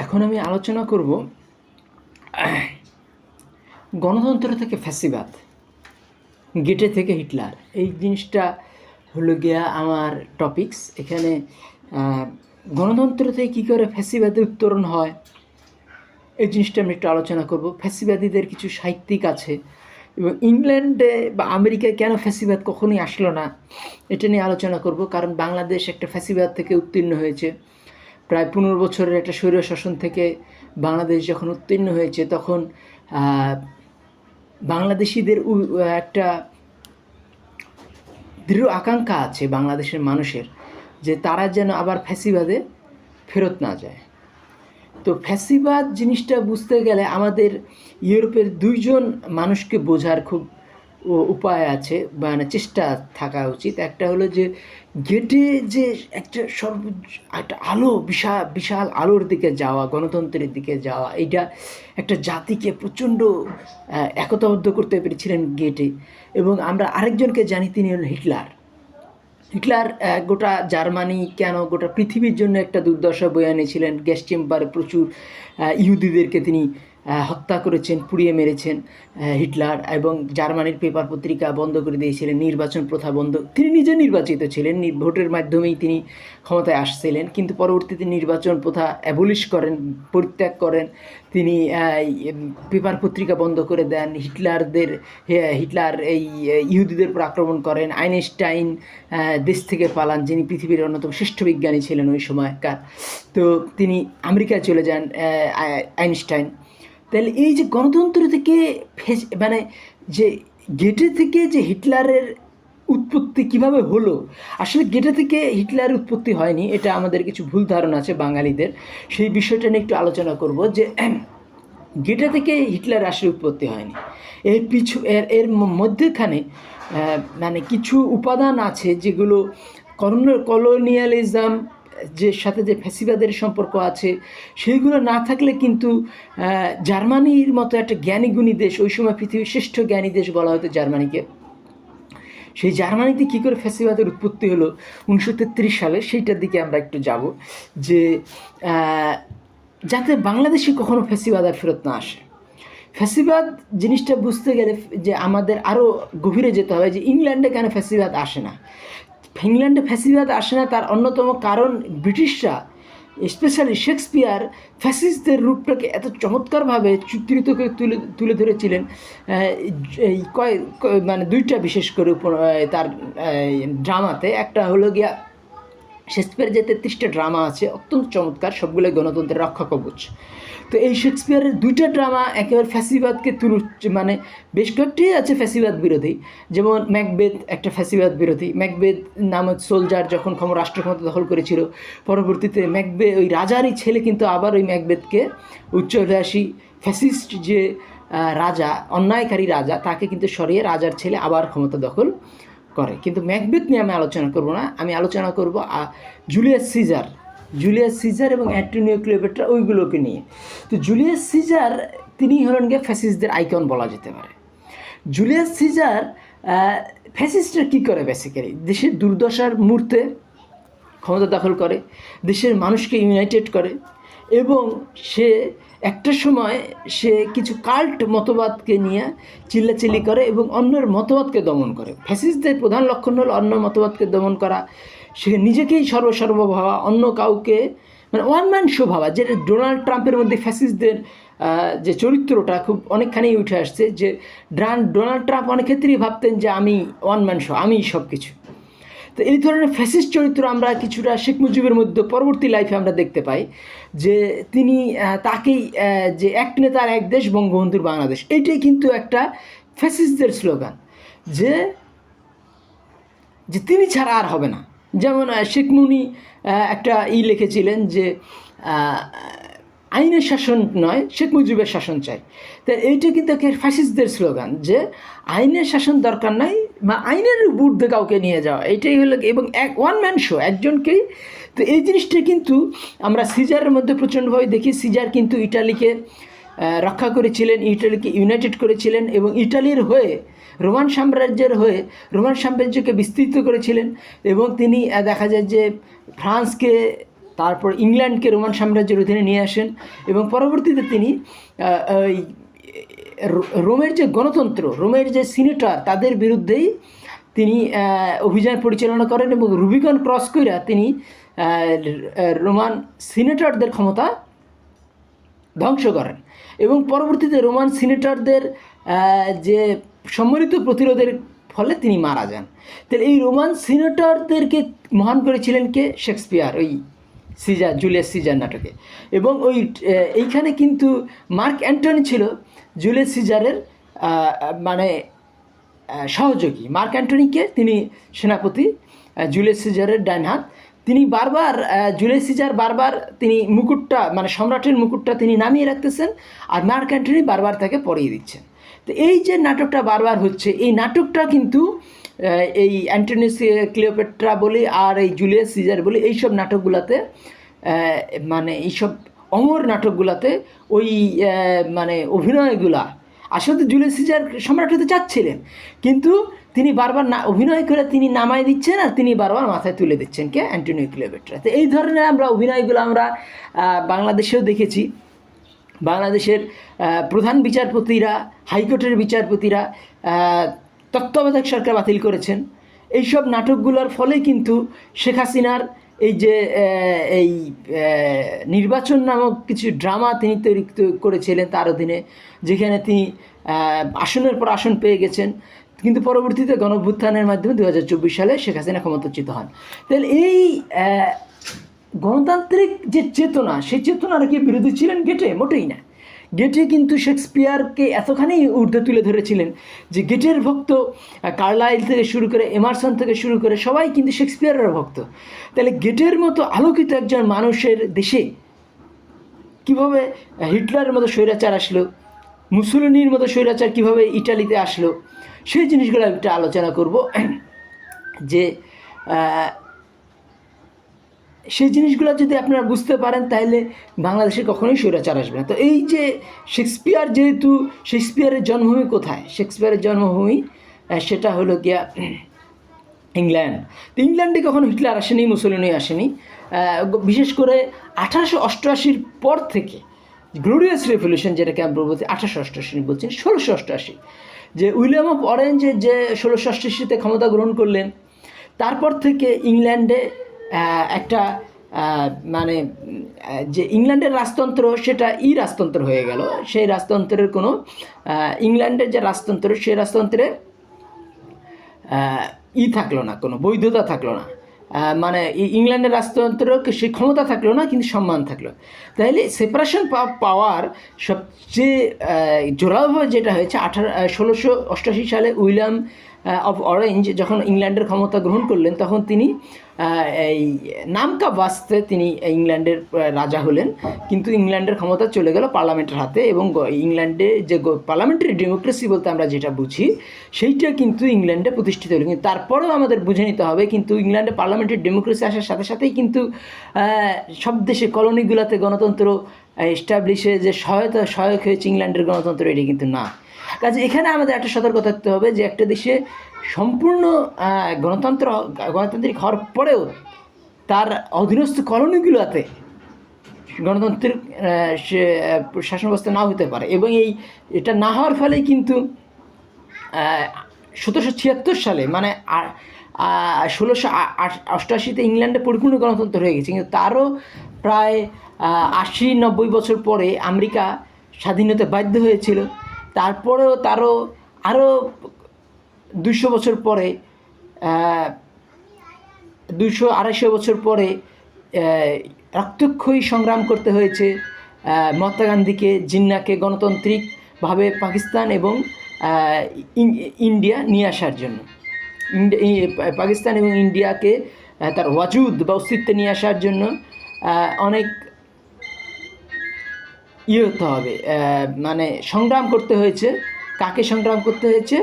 এখন আমি আলোচনা করব গণতন্ত্র থেকে ফ্যাসিবাদ, গেটে থেকে হিটলার। এই জিনিসটা হলো গিয়া আমার টপিকস এখানে গণতন্ত্র থেকে কী করে ফ্যাসিবাদে উত্তরণ হয়, এই জিনিসটা আমি একটু আলোচনা করব। ফ্যাসিবাদীদের কিছু সাহিত্যিক আছে, এবং ইংল্যান্ডে বা আমেরিকায় কেন ফ্যাসিবাদ কখনোই আসলো না, এটা নিয়ে আলোচনা করব। কারণ বাংলাদেশ একটা ফ্যাসিবাদ থেকে উত্তীর্ণ হয়েছে। প্রায় পনেরো বছরের একটা স্বৈর শাসন থেকে বাংলাদেশ যখন উত্তীর্ণ হয়েছে, তখন বাংলাদেশিদের একটা দৃঢ় আকাঙ্ক্ষা আছে বাংলাদেশের মানুষের যে তারা যেন আবার ফ্যাসিবাদে ফেরত না যায়। তো ফ্যাসিবাদ জিনিসটা বুঝতে গেলে আমাদের ইউরোপের দুইজন মানুষকে বোঝার খুব উপায় আছে মানে চেষ্টা থাকা উচিত। একটা হলো যে, গেটে যে একটা সর্ব, একটা আলো বিশাল বিশাল আলোর দিকে যাওয়া, গণতন্ত্রের দিকে যাওয়া এটা একটা জাতিকে প্রচণ্ড একতাবদ্ধ করতে পেরেছিলেন গেটে। এবং আমরা আরেকজনকে জানি, তিনি হলেন হিটলার। হিটলার গোটা জার্মানি কেন, গোটা পৃথিবীর জন্য একটা দুর্দশা বয়ে এনেছিলেন। গ্যাস চেম্বারে প্রচুর ইহুদিদেরকে তিনি হত্যা করেছেন, পুড়িয়ে মেরেছেন হিটলার এবং জার্মানির পেপার পত্রিকা বন্ধ করে দিয়েছিলেন, নির্বাচন প্রথা বন্ধ। তিনি নিজে নির্বাচিত ছিলেন ভোটের মাধ্যমেই তিনি ক্ষমতায় আসছিলেন, কিন্তু পরবর্তীতে নির্বাচন প্রথা অ্যাবলিশ করেন, পরিত্যাগ করেন। তিনি পেপার পত্রিকা বন্ধ করে দেন, হিটলারদের হিটলার এই ইহুদিদের উপর আক্রমণ করেন। আইনস্টাইন দেশ থেকে পালান, যিনি পৃথিবীর অন্যতম শ্রেষ্ঠ বিজ্ঞানী ছিলেন ওই সময়কার। তো তিনি আমেরিকায় চলে যান আইনস্টাইন। তাহলে এই যে গণতন্ত্র থেকে ফেস- মানে যে গেটে থেকে যে হিটলারের উৎপত্তি কীভাবে হলো, আসলে গেটে থেকে হিটলারের উৎপত্তি হয়নি, এটা আমাদের কিছু ভুল ধারণা আছে বাঙালিদের। সেই বিষয়টা নিয়ে একটু আলোচনা করব যে গেটে থেকে হিটলার আসলে উৎপত্তি হয়নি। এর পিছু, এর এর মধ্যেখানে মানে কিছু উপাদান আছে যেগুলো কলোনিয়ালিজম যে, সাথে যে ফ্যাসিবাদের সম্পর্ক আছে, সেইগুলো না থাকলে কিন্তু জার্মানির মতো একটা জ্ঞানীগুণী দেশ, ওই সময় পৃথিবীর শ্রেষ্ঠ জ্ঞানী দেশ বলা হতো জার্মানিকে। সেই জার্মানিতে কী করে ফ্যাসিবাদের উৎপত্তি হলো? উনিশশো তেত্রিশ সালে, সেইটার দিকে আমরা একটু যাব, যে যাতে বাংলাদেশে কখনো ফ্যাসিবাদ আর ফেরত না আসে। ফ্যাসিবাদ জিনিসটা বুঝতে গেলে যে আমাদের আরও গভীরে যেতে হবে যে, ইংল্যান্ডে কেন ফ্যাসিবাদ আসে না? ইংল্যান্ডে ফ্যাসিবাদ আসে না, তার অন্যতম কারণ ব্রিটিশরা, স্পেশালি শেক্সপিয়ার ফ্যাসিস্টদের রূপটাকে এত চমৎকারভাবে চিত্রিত করে তুলে তুলে ধরেছিলেন এই কয়- মানে দুইটা বিশেষ করে তার ড্রামাতে। একটা হলো গিয়া শেক্সপিয়ার যে তেত্রিশটা ড্রামা আছে, অত্যন্ত চমৎকার সবগুলো গণতন্ত্রের রক্ষা কবচ। তো এই শেক্সপিয়ারের দুইটা ড্রামা একেবারে ফ্যাসিবাদকে তুলু মানে বেশ কয়েকটি আছে ফ্যাসিবাদ বিরোধী। যেমন ম্যাকবেদ একটা ফ্যাসিবাদ বিরোধী। ম্যাকবেদ নামক সোলজার যখন ক্ষম রাষ্ট্র ক্ষমতা দখল করেছিল, পরবর্তীতে ম্যাকবে, ওই রাজারই ছেলে কিন্তু আবার ওই ম্যাকবেদকে উচ্চাভিলাষী ফ্যাসিস্ট যে রাজা, অন্যায়কারী রাজা, তাকে কিন্তু সরিয়ে রাজার ছেলে আবার ক্ষমতা দখল করে। কিন্তু ম্যাকবেথ নিয়ে আমি আলোচনা করব না। আমি আলোচনা করব জুলিয়াস সিজার জুলিয়াস সিজার এবং অ্যান্টোনিও ক্লিওপেট্রা ওইগুলোকে নিয়ে। তো জুলিয়াস সিজার, তিনি হলেন গিয়ে ফ্যাসিস্টদের আইকন বলা যেতে পারে। জুলিয়াস সিজার ফ্যাসিস্টরা কী করে বেসিক্যালি দেশের দুর্দশার মুহূর্তে ক্ষমতা দখল করে, দেশের মানুষকে ইউনাইটেড করে এবং সে একটা সময় সে কিছু কাল্ট মতবাদকে নিয়ে চিল্লাচিল্লি করে এবং অন্যের মতবাদকে দমন করে। ফ্যাসিস্টদের প্রধান লক্ষণ হল অন্য মতবাদকে দমন করা সে নিজেকেই সর্বসর্ব ভাবা অন্য কাউকে মানে ওয়ান ম্যান শো ভাবা যেটা ডোনাল্ড ট্রাম্পের মধ্যে ফ্যাসিস্টদের আহ, যে চরিত্রটা খুব অনেকখানি উঠে আসছে যে ড্রান ডোনাল্ড ট্রাম্প অনেক ক্ষেত্রেই ভাবতেন যে আমি ওয়ান ম্যান শো আমিই সব কিছু তো এই ধরনের ফ্যাসিস্ট চরিত্র আমরা কিছুটা শেখ মুজিবের মধ্যে পরবর্তী লাইফে আমরা দেখতে পাই যে তিনি তাকেই যে এক নেতার এক দেশ বঙ্গবন্ধুর বাংলাদেশ। এইটাই কিন্তু একটা ফ্যাসিস্টদের স্লোগান যে যে তিনি ছাড়া আর হবে না। যেমন আহ, শেখ মুনি একটা ই লিখেছিলেন যে আইনের শাসন নয় শেখ মুজিবের শাসন চাই। তো এইটা কিন্তু একটা ফ্যাসিস্টদের স্লোগান যে আইনের শাসন দরকার নাই বা আইনের ঊর্ধ্বে কাউকে নিয়ে যাওয়া। এটাই হলো এবং এক ওয়ান ম্যান শো একজনকেই। তো এই জিনিসটা কিন্তু আমরা সিজারের মধ্যে প্রচণ্ডভাবে দেখি। সিজার কিন্তু ইটালিকে রক্ষা করেছিলেন, ইটালিকে ইউনাইটেড করেছিলেন এবং ইটালির হয়ে, রোমান সাম্রাজ্যের হয়ে, রোমান সাম্রাজ্যকে বিস্তৃত করেছিলেন এবং তিনি দেখা যায় যে ফ্রান্সকে, তারপর ইংল্যান্ডকে রোমান সাম্রাজ্যের অধীনে নিয়ে আসেন এবং পরবর্তীতে তিনি রোমের যে গণতন্ত্র, রোমের যে সিনেটর তাদের বিরুদ্ধেই তিনি অভিযান পরিচালনা করেন এবং রুবিকন ক্রস কইরা তিনি রোমান সিনেটরদের ক্ষমতা ধ্বংস করেন। এবং পরবর্তীতে রোমান সিনেটরদের যে সম্মিলিত প্রতিরোধের ফলে তিনি মারা যান। তাহলে এই রোমান সিনেটরদেরকে মহান করেছিলেন কে? শেক্সপিয়ার, ওই সিজার জুলিয়াস সিজার নাটকে। এবং ওই এইখানে কিন্তু মার্ক অ্যান্টনি ছিল জুলিয়াস সিজারের মানে সহযোগী। মার্ক অ্যান্টনিকে তিনি সেনাপতি জুলিয়াস সিজারের ডান হাত তিনি বারবার জুলিয়াস সিজার বারবার তিনি মুকুটটা মানে সম্রাটের মুকুটটা তিনি নামিয়ে রাখতেছেন আর মার্ক অ্যান্টনি বারবার তাকে পরিয়ে দিচ্ছেন। তো এই যে নাটকটা বারবার হচ্ছে, এই নাটকটা কিন্তু এই অ্যান্টনি ক্লিওপেট্রা বলি আর এই জুলিয়াস সিজার বলি, এইসব নাটকগুলোতে মানে এইসব অমর নাটকগুলোতে ওই মানে অভিনয়গুলা, আসলে জুলিয়াস সিজার সম্রাট হতে চাচ্ছিলেন। কিন্তু তিনি বারবার না অভিনয় করে তিনি নামায় দিচ্ছেন আর তিনি বারবার মাথায় তুলে দিচ্ছেন, কে? অ্যান্টনিও ক্লিওপেট্রা তো এই ধরনের আমরা অভিনয়গুলো আমরা বাংলাদেশেও দেখেছি। বাংলাদেশের প্রধান বিচারপতিরা, হাইকোর্টের বিচারপতিরা তত্ত্বাবধায়ক সরকার বাতিল করেছেন। এইসব নাটকগুলোর ফলে কিন্তু শেখ হাসিনার এই যে এই নির্বাচন নামক কিছু ড্রামা তিনি তৈরি করেছিলেন তার অধীনে, যেখানে তিনি আসনের পর আসন পেয়ে গেছেন। কিন্তু পরবর্তীতে গণভ্যুত্থানের মাধ্যমে দু হাজার চব্বিশ সালে শেখ হাসিনা ক্ষমতাচ্যুত হন। তাহলে এই গণতান্ত্রিক যে চেতনা, সেই চেতনার কি বিরোধী ছিলেন গেটে? মোটেই না। গেটে কিন্তু শেক্সপিয়ারকে এতখানি ঊর্ধ্বে তুলে ধরেছিলেন যে গেটের ভক্ত কার্লাইল থেকে শুরু করে এমারসন থেকে শুরু করে সবাই কিন্তু শেক্সপিয়ারের ভক্ত। তাহলে গেটের মতো আলোকিত একজন মানুষের দেশে কীভাবে হিটলারের মতো স্বৈরাচার আসলো? মুসুলিনির মতো স্বৈরাচার কীভাবে ইটালিতে আসলো? সেই জিনিসগুলো একটা আলোচনা করব। যে সেই জিনিসগুলো যদি আপনারা বুঝতে পারেন তাহলে বাংলাদেশে কখনোই স্বৈরাচার আসবে না। তো এই যে শেক্সপিয়ার যেহেতু, শেক্সপিয়ারের জন্মভূমি কোথায়? শেক্সপিয়ারের জন্মভূমি সেটা হলো গিয়া ইংল্যান্ড। তো ইংল্যান্ডে কখনো হিটলার আসেনি মুসলিনই আসেনি। বিশেষ করে আঠারোশো অষ্টআশির পর থেকে গ্লোরিয়াস রেভলিউশন যেটাকে আমরা বলছি আঠারোশো অষ্টআশি বলছেন ষোলোশো অষ্টআশি, যে উইলিয়াম অফ অরেঞ্জ যে ষোলোশো অষ্টআশিতে ক্ষমতা গ্রহণ করলেন, তারপর থেকে ইংল্যান্ডে একটা মানে যে ইংল্যান্ডের রাজতন্ত্র, সেটা ই রাজতন্ত্র হয়ে গেল। সেই রাজতন্ত্রের কোনো ইংল্যান্ডের যে রাজতন্ত্র, সেই রাজতন্ত্রে ই থাকল না, কোনো বৈধতা থাকল না। মানে ইংল্যান্ডের রাষ্ট্রতন্ত্র সে ক্ষমতা থাকল না, কিন্তু সম্মান থাকল। তাইলে সেপারেশন পাওয়ার সবচেয়ে জোরালোভাবে যেটা হয়েছে, আঠারো ষোলোশো অষ্টাশি সালে উইলিয়াম অফ অরেঞ্জ যখন ইংল্যান্ডের ক্ষমতা গ্রহণ করলেন, তখন তিনি এই নামকা বাস্তে তিনি ইংল্যান্ডের রাজা হলেন। কিন্তু ইংল্যান্ডের ক্ষমতা চলে গেল পার্লামেন্টের হাতে এবং ইংল্যান্ডে যে পার্লামেন্টারি ডেমোক্রেসি বলতে আমরা যেটা বুঝি, সেইটা কিন্তু ইংল্যান্ডে প্রতিষ্ঠিত হলো। কিন্তু তারপরেও আমাদের বুঝে নিতে হবে, কিন্তু ইংল্যান্ডে পার্লামেন্টারি ডেমোক্রেসি আসার সাথে সাথেই কিন্তু সব দেশে কলোনিগুলোতে গণতন্ত্র এস্টাবলিশে যে সহায়তা, সহায়ক হয়েছে ইংল্যান্ডের গণতন্ত্র, এটি কিন্তু না। কাজে এখানে আমাদের একটা সতর্ক থাকতে হবে যে একটা দেশে সম্পূর্ণ গণতন্ত্র, গণতান্ত্রিক হওয়ার পরেও তার অধীনস্থ কলোনিগুলোতে গণতন্ত্রের শাসন ব্যবস্থা নাও হতে পারে। এবং এই, এটা না হওয়ার ফলে কিন্তু সতেরোশো ছিয়াত্তর সালে মানে ষোলোশো অষ্টআশিতে ইংল্যান্ডে পরিপূর্ণ গণতন্ত্র হয়ে গেছে। কিন্তু তারও প্রায় আশি নব্বই বছর পরে আমেরিকা স্বাধীনতা বাধ্য হয়েছিল। তারপরেও তারও আরও দুশো বছর পরে দুশো আড়াইশো বছর পরে রক্তক্ষয়ী সংগ্রাম করতে হয়েছে মহাত্মা গান্ধীকে, জিন্নাকে গণতান্ত্রিকভাবে পাকিস্তান এবং ইন- ইন্ডিয়া নিয়ে আসার জন্য। পাকিস্তান এবং ইন্ডিয়াকে তার ওয়াজুদ বা অস্তিত্বে নিয়ে আসার জন্য অনেক ইয়ে হতে হবে। মানে সংগ্রাম করতে হয়েছে। কাকে সংগ্রাম করতে হয়েছে?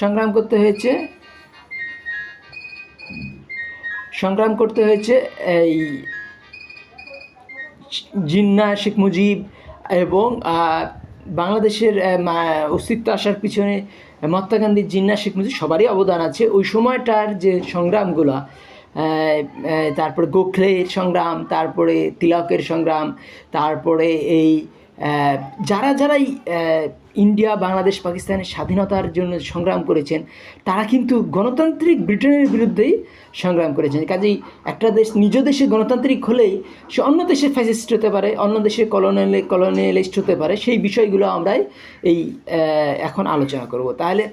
সংগ্রাম করতে হয়েছে সংগ্রাম করতে হয়েছে এই জিন্না, শেখ মুজিব এবং বাংলাদেশের অস্তিত্ব আসার পিছনে মহাত্মা গান্ধীর জিন্না, শেখ মুজিব সবারই অবদান আছে। ওই সময়টার যে সংগ্রামগুলো তারপরে গোখলের সংগ্রাম, তারপরে তিলকের সংগ্রাম, তারপরে এই যারা যারাই ইন্ডিয়া, বাংলাদেশ, পাকিস্তানের স্বাধীনতার জন্য সংগ্রাম করেছেন, তারা কিন্তু গণতান্ত্রিক ব্রিটেনের বিরুদ্ধেই সংগ্রাম করেছেন। কাজেই একটা দেশ নিজ দেশে গণতান্ত্রিক হলেই সে অন্য দেশে ফ্যাসিস্ট হতে পারে, অন্য দেশে কলোনিয়াল কলোনিয়ালিস্ট হতে পারে, সেই বিষয়গুলো আমরাই এই এখন আলোচনা করব। তাহলে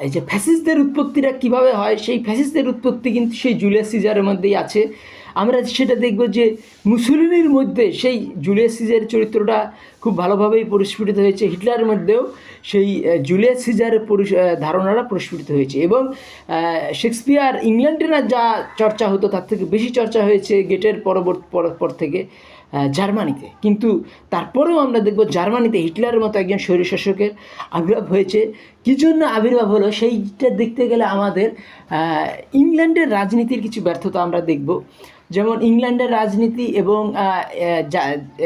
এই যে ফ্যাসিসদের উৎপত্তিটা কীভাবে হয়, সেই ফ্যাসিসদের উৎপত্তি কিন্তু সেই জুলিয়াস সিজারের মধ্যেই আছে। আমরা সেটা দেখব যে মুসলিনের মধ্যে সেই জুলিয়াস সিজারের চরিত্রটা খুব ভালোভাবেই পরিস্ফুটিত হয়েছে। হিটলারের মধ্যেও সেই জুলিয়াস সিজারের ধারণাটা পরিস্ফুটিত হয়েছে এবং শেক্সপিয়ার ইংল্যান্ডে না যা চর্চা হতো তার থেকে বেশি চর্চা হয়েছে গেটের পরবর্তী পর- থেকে। জার্মানিতে। কিন্তু তারপরেও আমরা দেখব জার্মানিতে হিটলারের মতো একজন স্বৈরশাসকের আবির্ভাব হয়েছে। কী জন্য আবির্ভাব হলো? সেইটা দেখতে গেলে আমাদের ইংল্যান্ডের রাজনীতির কিছু ব্যর্থতা আমরা দেখব। যেমন ইংল্যান্ডের রাজনীতি এবং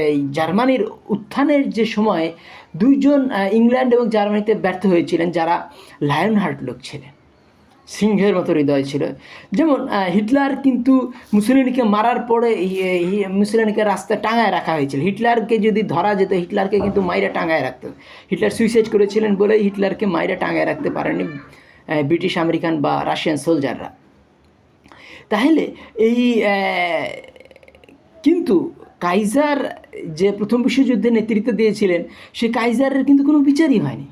এই জার্মানির উত্থানের যে সময় দুইজন ইংল্যান্ড এবং জার্মানিতে ব্যর্থ হয়েছিলেন যারা লায়ন হার্ট লোক ছিলেন। সিংহের মতো হৃদয় ছিল। যেমন হিটলার কিন্তু মুসলিনিকে মারার পরে মুসলিনিকে রাস্তায় টাঙায় রাখা হয়েছিল। হিটলারকে যদি ধরা যেত, হিটলারকে কিন্তু মাইরা টাঙায় রাখতো। হিটলার সুইসাইড করেছিলেন বলেই হিটলারকে মাইরা টাঙায় রাখতে পারেনি ব্রিটিশ আমেরিকান বা রাশিয়ান সোলজাররা। তাহলে এই কিন্তু কাইজার যে প্রথম বিশ্বযুদ্ধে নেতৃত্ব দিয়েছিলেন, সে কাইজারের কিন্তু কোনো বিচারই হয়নি।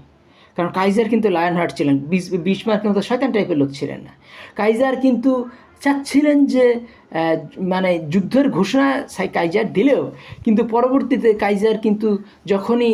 কারণ কাইজার কিন্তু লায়ন হার্ট ছিলেন, বিশ বিশ মার্কের মতো শয়তান টাইপের লোক ছিলেন না। কাইজার কিন্তু চাচ্ছিলেন যে মানে যুদ্ধের ঘোষণা কাইজার দিলেও, কিন্তু পরবর্তীতে কাইজার কিন্তু যখনই